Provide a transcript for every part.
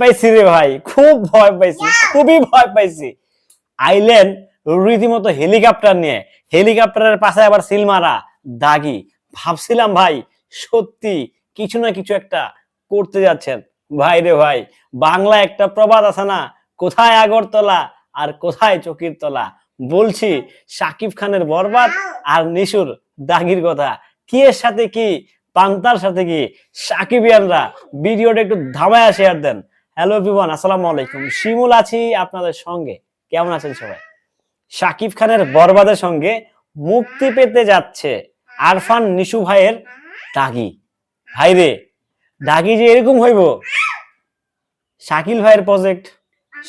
পাইছি রে ভাই। খুব ভয় পাইছি খুবই ভয় পাইছি। আইলেন রীতিমতো হেলিকপ্টার নিয়ে। হেলিকপ্টারের পাশে আবার সিল মারা। দাগি। ভাবছিলাম ভাই সত্যি কিছু না কিছু একটা করতে যাচ্ছেন। ভাই রে ভাই বাংলা একটা প্রবাদ আছে না? কোথায় আগরতলা আর কোথায় চকির তলা? বলছি সাকিব খানের বরবাদ আর নিশুর দাগির কথা। কি এর সাথে কি? পান্তার সাথে কি? সাকিবিয়ানরা ভিডিওটা একটু ধামায়া শেয়ার দেন। হ্যালো এভরিওয়ান আসসালামু আলাইকুম। শিমুল আছি আপনাদের সঙ্গে। কেমন আছেন সবাই? সাকিব খানের বরবাদের সঙ্গে মুক্তি পেতে যাচ্ছে আরফান নিশু ভাইয়ের দাগি। ভাই রে দাগি যে এরকম হইব? শাকিল ভাইয়ের প্রজেক্ট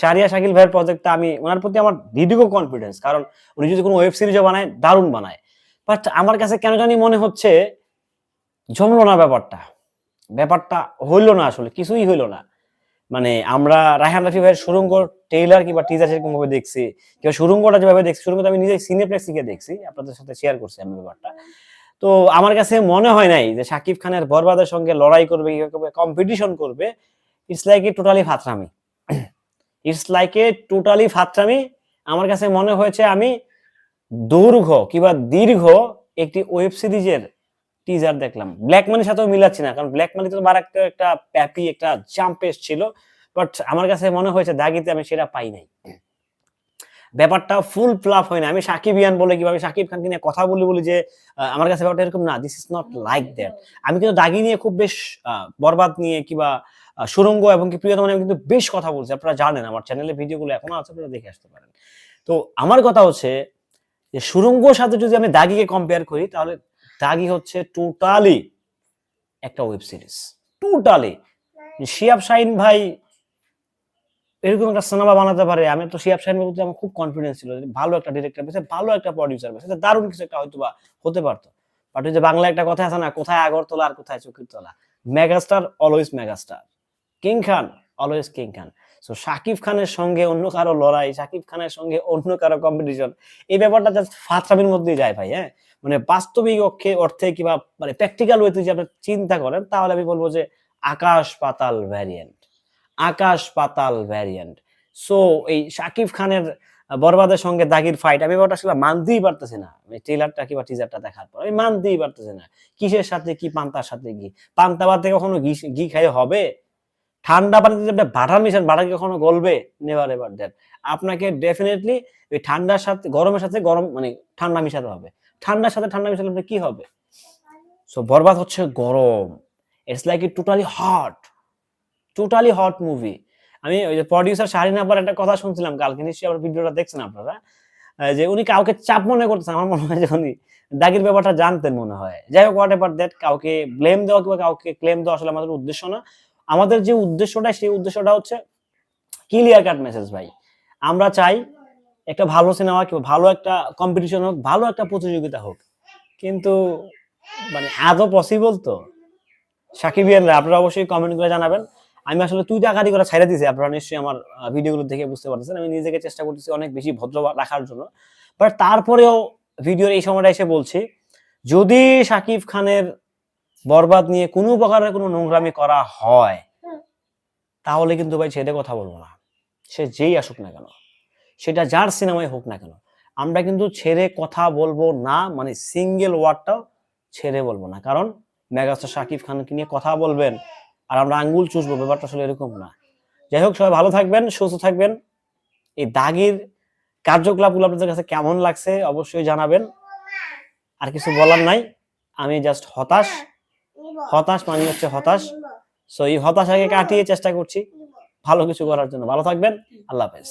সারিয়া শাকিল ভাইয়ের প্রজেক্টটা আমি, ওনার প্রতি আমার দিদিগো কনফিডেন্স কারণ উনি যদি কোনো ওয়েব সিরিজও বানায়, দারুণ বানায়। বাট আমার কাছে কেন জানি মনে হচ্ছে, জমলো না ব্যাপারটা। ব্যাপারটা হইল না আসলে, কিছুই হইল না। মানে আমরা রায়হান রাফি ভাইয়ের সুরঙ্গ টেইলার কিংবা টিজার সেরকম ভাবে দেখছি, কিংবা সুরঙ্গটা যেভাবে দেখছি, সুরঙ্গটা আমি নিজে সিনেপ্লেক্স থেকে দেখছি, আপনাদের সাথে শেয়ার করছি আমি ব্যাপারটা। তো আমার কাছে মনে হয় নাই যে শাকিব খানের বরবাদের সঙ্গে লড়াই করবে কম্পিটিশন করবে ইটস লাইক এ টোটালি ফাতরামি। ইটস লাইক এ টোটালি ফাতরামি। আমার কাছে মনে হয়েছে আমি দৈর্ঘ্য কিংবা দীর্ঘ একটি ওয়েব সিরিজের টিজার দেখলাম। ব্ল্যাক মানির সাথেও মিলাচ্ছি না, কারণ ব্ল্যাক মানি তো একটা একটা প্যাপি একটা জাম্প ছিল বাট আমার কাছে মনে হয়েছে দাগিতে আমি সেটা পাই নাই। ব্যাপারটা ফুল ফ্লাপ হয় না। আমি সাকিব ইয়ান বলে কীভাবে সাকিব খানকে নিয়ে কথা বলি বলি যে আমার কাছে ব্যাপারটা এরকম না this is not like that আমি কিন্তু দাগি নিয়ে খুব বেশ বরবাদ নিয়ে কিবা সুরঙ্গ এবং কি প্রিয়তম আমি কিন্তু বেশ কথা বলছি। আপনারা জানেন, আমার চ্যানেলে ভিডিওগুলো এখনও আছে, আপনারা দেখে আসতে পারেন। তো আমার কথা হচ্ছে যে সুরঙ্গর সাথে যদি আমি দাগিকে কম্পেয়ার করি, তাহলে দাগি হচ্ছে টোটালি একটা web series totally Shihab Shaheen ভাই এরকম একটা সিনেমা বানাতে পারে, আমি তো শিয়াব শাহিনের প্রতি আমার খুব কনফিডেন্স ছিল ভালো একটা ডিরেক্টর পেয়েছে ভালো একটা প্রডিউসার পেয়েছে দারুণ কিছু একটা হয়তো বা হতে পারতো। বাট ওই যে বাংলা একটা কথা আছে না, কোথায় আগরতলা আর কোথায় চকির তলা megastar always megastar king Khan always king Khan so Shakib খানের সঙ্গে অন্য কারও লড়াই, শাকিব খানের সঙ্গে অন্য কারও কম্পিটিশন এই ব্যাপারটা জাস্ট ফাতরামির মধ্যেই যায় ভাই হ্যাঁ? মানে বাস্তবিক অক্ষে, অর্থে কিংবা মানে প্র্যাকটিক্যাল ওয়েতে যদি আপনি চিন্তা করেন, তাহলে আমি বলব যে আকাশ পাতাল ভ্যারিয়েন্ট আকাশ পাতাল ভ্যারিয়েন্ট সো এই শাকিব খানের বরবাদের সঙ্গে দাগির ফাইট আমি ব্যাপারটা আসলে মানতেই পারতেছি না। আমি ট্রেলারটা কিংবা টিজারটা দেখার পর, আমি মানতেই পারতেছি না। কিসের সাথে কি, পান্তার সাথে কি? পান্তা ভাতে কখনো ঘি ঘি খাই হবে? ঠান্ডা পানিতে আপনি বাটার মিশান, বাটার কখনো গলবে? নেভার এভার দ্যাট আপনাকে ডেফিনেটলি ওই ঠান্ডার সাথে, গরমের সাথে গরম মানে ঠান্ডা মিশাতে হবে। ঠান্ডার সাথে ঠান্ডা মিশালে আপনার কি হবে? সো বরবাদ হচ্ছে গরম। It's like it totally hot totally hot movie আমি ওই যে প্রডিউসার শাহিন আব্বার একটা কথা শুনছিলাম কালকে, নিশ্চয়ই আবার ভিডিওটা দেখছেন আপনারা যে উনি কাউকে চাপ মনে করতেছেন, আমার মনে হয় যে উনি দাগির ব্যাপারটা জানতেন মনে হয়। যাই হোক হোয়াট এভার দ্যাট কাউকে ব্লেম দেওয়া কিংবা কাউকে ক্লেম দেওয়া আসলে আমাদের উদ্দেশ্য না। আমাদের যে উদ্দেশ্যটা, সেই উদ্দেশ্যটা হচ্ছে ক্লিয়ার কাট মেসেজ ভাই। আমরা চাই একটা ভালো সিনেমা কিংবা ভালো একটা কম্পিটিশন হোক, ভালো একটা প্রতিযোগিতা হোক। কিন্তু মানে আদৌ পসিবল তো সাকিবিয়ানরা আপনারা অবশ্যই কমেন্ট করে জানাবেন। আমি আসলে তুই টাকারি করে ছাইড়া দিয়েছি আপনারা নিশ্চয়ই আমার ভিডিওগুলো দেখে বুঝতে পারতেছেন। আমি নিজেকে চেষ্টা করতেছি অনেক বেশি ভদ্র রাখার জন্য। বাট তারপরেও ভিডিওর এই সময়টা এসে বলছি, যদি সাকিব খানের বরবাদ নিয়ে কোনো প্রকারের কোনো নোংরামি করা হয় তাহলে কিন্তু ভাই ছেড়ে কথা বলব না। সে যেই আসুক না কেন সেটা যার সিনেমায় হোক না কেন আমরা কিন্তু ছেড়ে কথা বলব না মানে সিঙ্গেল ওয়ার্ডটাও ছেড়ে বলব না। কারণ মেগাস্টার শাকিব খানকে নিয়ে কথা বলবেন আর আমরা আঙ্গুল চুষবো ব্যাপারটা আসলে এরকম না। যাই হোক সবাই ভালো থাকবেন সুস্থ থাকবেন। এই দাগির কার্যকলাপগুলো আপনাদের কাছে কেমন লাগছে অবশ্যই জানাবেন। আর কিছু বলার নাই আমি জাস্ট হতাশ। হতাশ মানে হচ্ছে হতাশ। সো এই হতাশাকে কাটিয়ে চেষ্টা করছি। ভালো কিছু করার জন্য। ভালো থাকবেন। আল্লাহ হাফেজ।